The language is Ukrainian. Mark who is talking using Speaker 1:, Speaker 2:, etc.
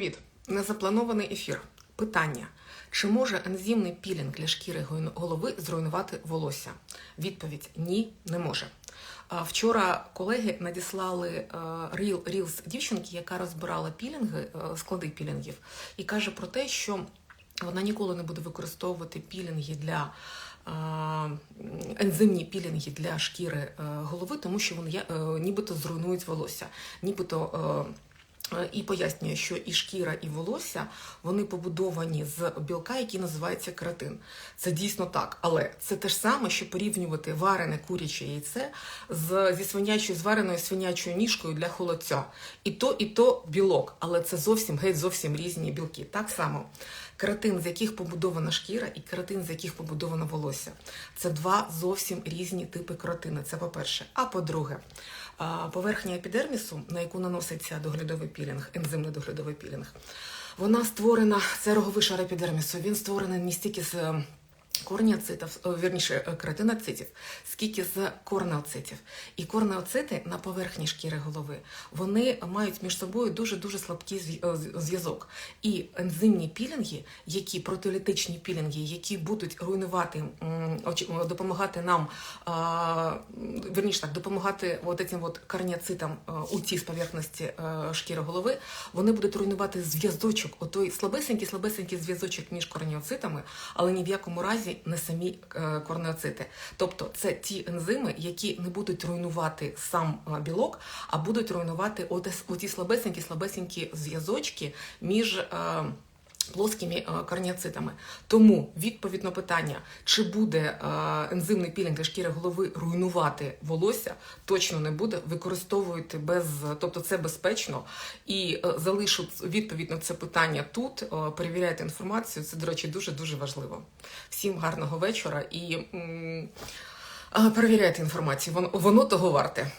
Speaker 1: Привіт! Незапланований ефір. Питання: чи може ензимний пілінг для шкіри голови зруйнувати волосся? Відповідь ні, не може. Вчора колеги надіслали е, ріл рілс дівчинки, яка розбирала пілінги, е, склади пілінгів, і каже про те, що вона ніколи не буде використовувати пілінги для. Ензимні пілінги для шкіри е, голови, тому що вони нібито зруйнують волосся, нібито І пояснює, що і шкіра, і волосся вони побудовані з білка, який називається кератин. Це дійсно так, але це те ж саме, що порівнювати варене куряче яйце з зі свинячою звареною свинячою ніжкою для холодця. І то, і то білок, але це зовсім геть зовсім різні білки. Так само кератин, з яких побудована шкіра, і кератин, з яких побудовано волосся. Це два зовсім різні типи кератину. Це по-перше. А по-друге, поверхня епідермісу, на яку наноситься доглядовий пілінг, ензимний доглядовий пілінг, вона створена, це роговий шар епідермісу, він створений не стільки з е, корніоцитів, вірніше, е, кератиноцитів, скільки з корнеоцитів. І корнеоцити на поверхні шкіри голови, вони мають між собою дуже-дуже слабкий зв'я- е, зв'язок. І ензимні пілінги, які протеолітичні пілінги, які будуть руйнувати, допомагати нам, а, вірніше так, допомагати от цим от корніоцитам е, уйти з поверхності е, шкіри голови, вони будуть руйнувати зв'язочок, отой слабесенький, слабесенький зв'язочок між корніоцитами, але ні в якому разі не самі е, корніоцити. Тобто це ті ензими, які не будуть руйнувати сам білок, а будуть руйнувати оті слабесенькі, слабесенькі зв'язочки між. Плоскими е, корніоцитами. Тому відповідь на питання, чи буде е, ензимний пілінг для шкіри голови руйнувати волосся, точно не буде. Використовуйте без, тобто це безпечно. І е, залишу відповідь на це питання тут. Перевіряйте інформацію. Це, до речі, дуже дуже важливо. Всім гарного вечора і м, перевіряйте інформацію. Воно, воно того варте.